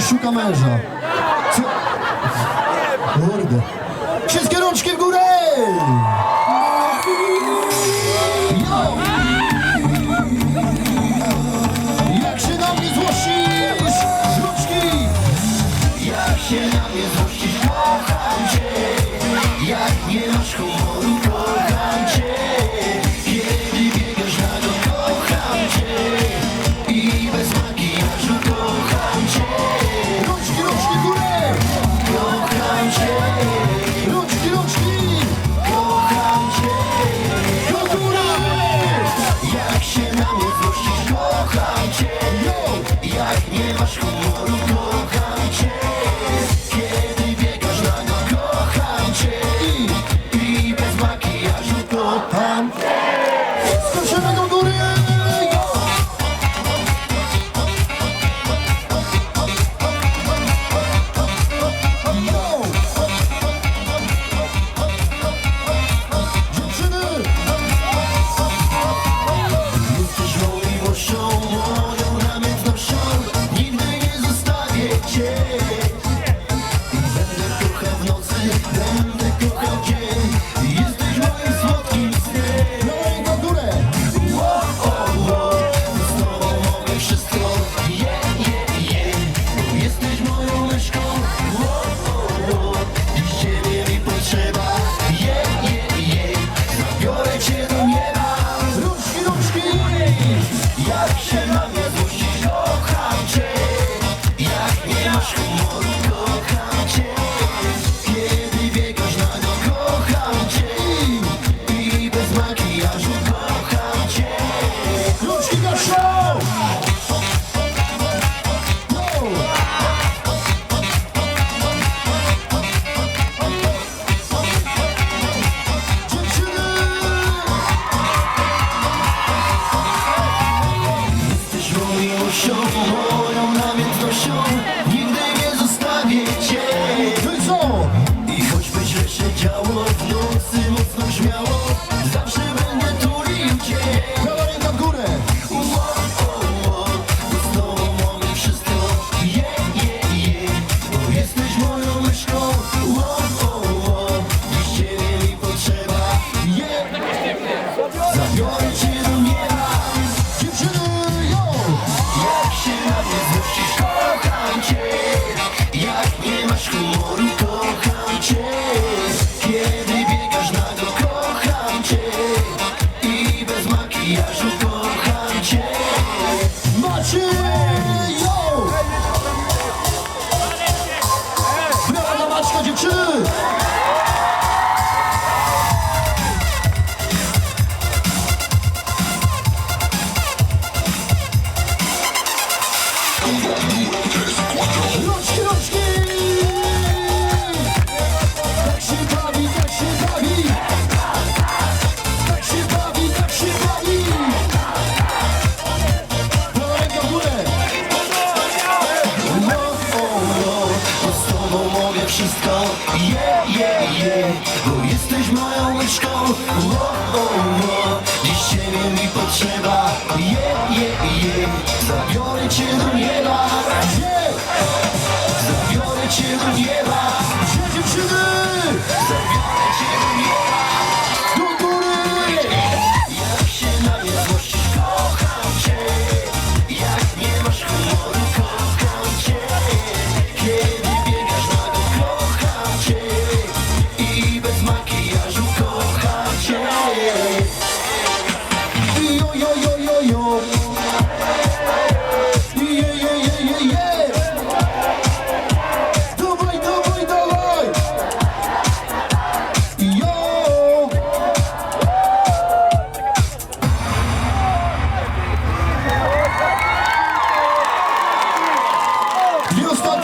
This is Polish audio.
szuka męża. Co? Kurde. Wszystkie rączki w górę! Yo! Jak się na mnie złościsz? Rączki! Jak się na mnie złościsz? Kocham jak nie masz humoru. nie masz humoru Kocham cię Kiedy biegasz nago Kocham cię. I, bez makijażu Kocham action of Roczki, roczki! Tak się bawi, tak się bawi! Tak się bawi, tak się bawi! No ręka! No, no, bo z tobą mogę wszystko Je, je, je, bo jesteś moją myszką O, o, o, dziś ciebie mi potrzeba Je, je, je, zabiorę cię do nieba się gniewa